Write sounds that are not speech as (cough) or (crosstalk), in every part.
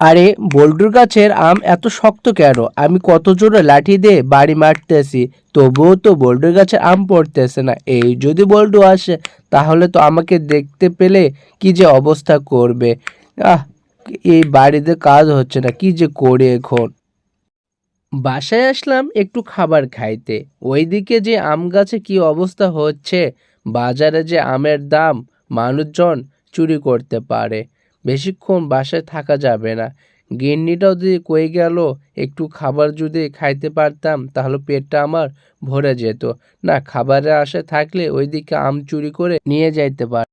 আরে বল্টুর গাছের আম এত শক্ত কেন? আমি কত জোরে লাঠি দিয়ে বাড়ি মারতেছি, তবুও তো বল্টুর গাছের আম পড়তেছে না। এই যদি বল্টু আসে, তাহলে তো আমাকে দেখতে পেলে কি যে অবস্থা করবে? আহ, এই বাড়িতে কাজ হচ্ছে না, কি যে করে এখন? বাসায় আসলাম একটু খাবার খাইতে। ওইদিকে যে আম গাছে কি অবস্থা হচ্ছে, বাজারে যে আমের দাম মানুষজন চুরি করতে পারে। বেশিক্ষণ বাসায় থাকা যাবে না। গিন্নিটাও যদি কয়ে গেল, একটু খাবার যদি খাইতে পারতাম, তাহলে পেটটা আমার ভরে যেত। না, খাবারের আশায় থাকলে ওইদিকে আম চুরি করে নিয়ে যাইতে পার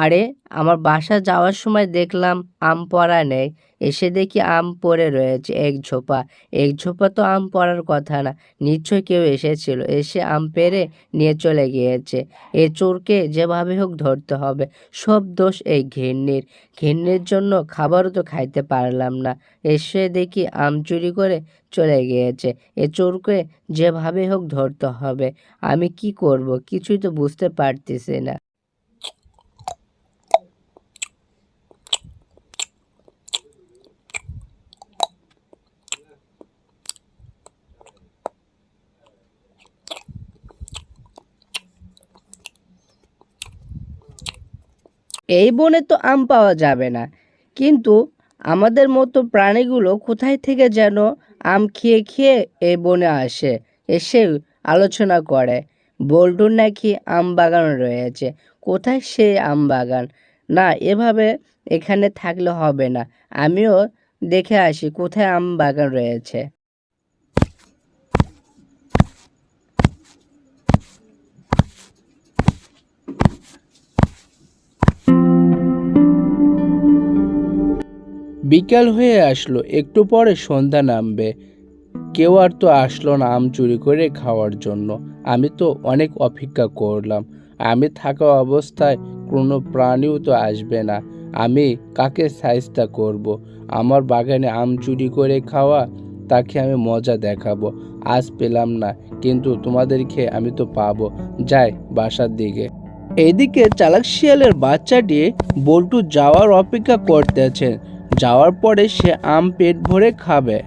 আরে, আমার বাসা যাওয়ার সময় দেখলাম আম পড়া নেই। এসে দেখি আম পড়ে রয়েছে, এক ঝোপা। এক ঝোপা তো আম পড়ার কথা না, নিশ্চয় কেউ এসেছিল। এসে আম পেড়ে নিয়ে চলে গিয়েছে। এ চোরকে যেভাবে হোক ধরতে হবে। সব দোষ এই ঘিন্নির। ঘিন্নির জন্য খাবারও তো খাইতে পারলাম না। এসে দেখি আম চুরি করে চলে গিয়েছে। এ চোরকে যেভাবে হোক ধরতে হবে। আমি কি করব? কিছুই তো বুঝতে পারতেছি না। এই বনে তো আম পাওয়া যাবে না। কিন্তু আমাদের মতো প্রাণীগুলো কোথায় থেকে যেন আম খেয়ে খেয়ে এই বনে আসে, এসে আলোচনা করে। বল্টুর নাকি আম বাগান রয়েছে। কোথায় সেই আম বাগান? না, এভাবে এখানে থাকলে হবে না। আমিও দেখে আসি কোথায় আম বাগান রয়েছে। বিকাল হয়ে আসলো, একটু পরে সন্ধ্যা নামবে। কেউ আর তো আসলো না আম চুরি করে খাওয়ার জন্য। আমি তো অনেক অপেক্ষা করলাম। আমি থাকা অবস্থায় কোনো প্রাণীও তো আসবে না। আমি কাকে সাইজটা করব। আমার বাগানে আম চুরি করে খাওয়া, তাকে আমি মজা দেখাবো। আজ পেলাম না, কিন্তু তোমাদেরকে আমি তো পাবো। যাই, বাসার দিকে। এইদিকে চালাক শিয়ালের বাচ্চাটি বল্টু যাওয়ার অপেক্ষা করতেছে। যাওয়ার পরে সে আম পেট ভরে খাবে।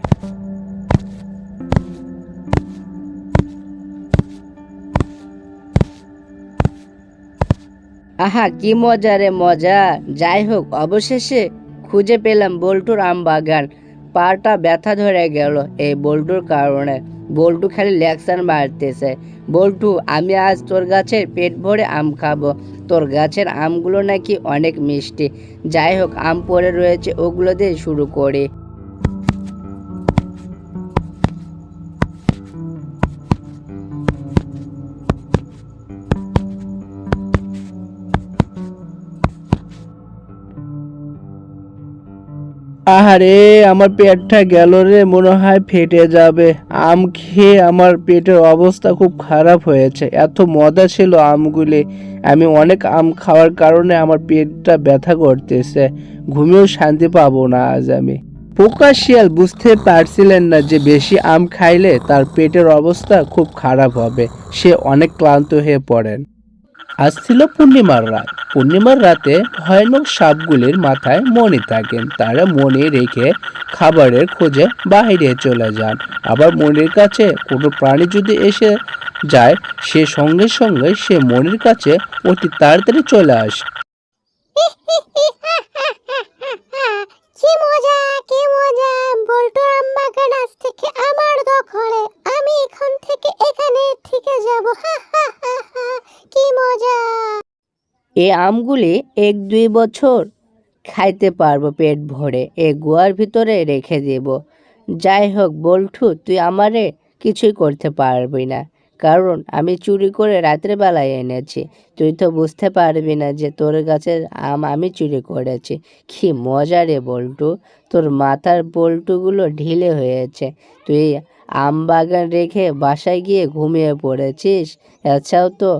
আহা, কি মজা রে মজা। যাই হোক, অবশেষে খুঁজে পেলাম বল্টুর আম বাগান। পাটা ব্যথা ধরে গেল এই বল্টুর কারণে। বল্টু খালি লেকশন মারতেছে। বল্টু, আমি আজ তোর গাছের পেট ভরে আম খাব। তোর গাছের আমগুলো নাকি অনেক মিষ্টি। যাই হোক, আম পরে রয়েছে, ওগুলো দিয়ে শুরু করি। আহারে, আমার পেটটা গেল রে, মনে হয় ফেটে যাবে। আম খেয়ে আমার পেটের অবস্থা খুব খারাপ হয়েছে। এত মজা ছিল আমগুলি। আমি অনেক আম খাওয়ার কারণে আমার পেটটা ব্যথা করতেছে। ঘুমিয়েও শান্তি পাবো না আজ আমি। পোকা শিয়াল বুঝতে পারছিলেন না যে বেশি আম খাইলে তার পেটের অবস্থা খুব খারাপ হবে। সে অনেক ক্লান্ত হয়ে পড়েন। আজ ছিল পূর্ণিমার রাত। পূর্ণিমার রাতে ভয়ানক সাপগুলির মাথায় মণি থাকেন। তারা মণি রেখে খাবারের খোঁজে বাইরে চলে যান। আবার মণির কাছে কোনো প্রাণী যদি এসে যায়, সে সঙ্গে সঙ্গে সে মণির কাছে অতি তাড়াতাড়ি চলে আসে (laughs) কি মজা কি মজা বল্টুর আম বাগান আজ থেকে আমার দখলে আমি এখন থেকে এখানে থেকে যাব হা হা হা হা কি মজা এই আমগুলি এক দুই বছর খাইতে পারব পেট ভরে, এ গুয়ার ভিতরে রেখে দেব। যাই হোক, বল্টু, তুই আমারে কিছুই করতে পারবি না, কারণ আমি চুরি করে রাতের বেলায় এনেছি। তুই তো বুঝতে পারবি না যে তোর গাছের আম আমি চুরি করেছি। কি মজা রে বল্টু, তোর মাথার বল্টুগুলো ঢিলে হয়েছে। তুই আম বাগান রেখে বাসায় গিয়ে ঘুমিয়ে পড়েছিস? এছাড়াও তো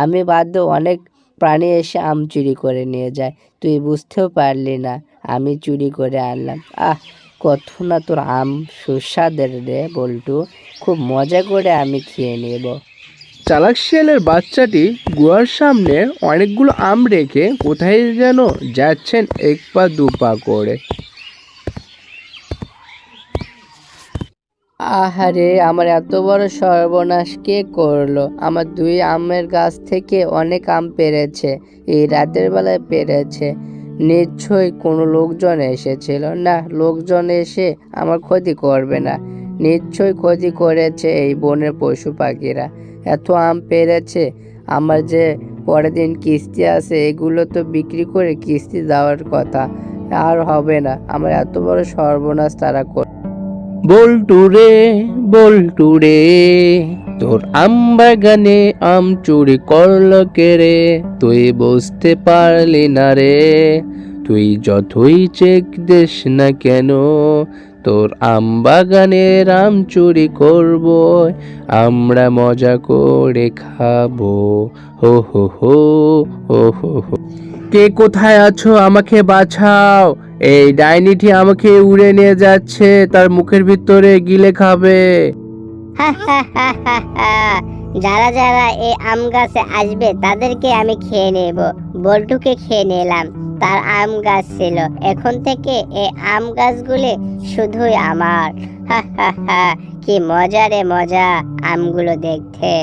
আমি বাদ অনেক প্রাণী এসে আম চুরি করে নিয়ে যায়। তুই বুঝতেও পারলি না, আমি চুরি করে আনলাম। আহ, কত না তোর আম সুস্বাদের রে বল্টু, খুব মজা করে আমি খেয়ে নেব। চালাক শিয়ালের বাচ্চাটি গুহার সামনে অনেকগুলো আম রেখে কোথায় যেন যাচ্ছেন এক পা দু পা করে। আহারে, আমার এত বড় সর্বনাশ কে করল? আমার দুই আমের গাছ থেকে অনেক আম পেরেছে, এই রাতের বেলায় পেরেছে। নিশ্চয়ই কোনো লোকজন এসেছিল। না, লোকজন এসে আমার ক্ষতি করবে না। নিশ্চয়ই ক্ষতি করেছে এই বনের পশু পাখিরা। এত আম পেরেছে, আমার যে পরের দিন কিস্তি আছে, এগুলো তো বিক্রি করে কিস্তি দেওয়ার কথা। আর হবে না, আমার এত বড় সর্বনাশ তারা কর বল্টু রে বল্টু রে তোর আম বাগানে আম চুরি করল রে তুই বুঝতে পারলি না রে, তুই যতই চেক দিস না কেন, তোর আম বাগানের আম চুরি করব আমরা মজা করে খাব, হো হো হো হো হো কে কোথায় আছো আমাকে বাঁচাও এই ডাইনিটি আমাকে উড়ে নিয়ে যাচ্ছে, তার মুখের ভিতরে গিলে খাবে। যারা যারা এই আম গাছে আসবে, তাদেরকে আমি খেয়ে নেব। বল্টুকে খেয়ে নিলাম, তার আম গাছ ছিল। এখন থেকে এই আম গাছগুলি শুধুই আমার। কি মজা রে মজা, আমগুলো দেখতে।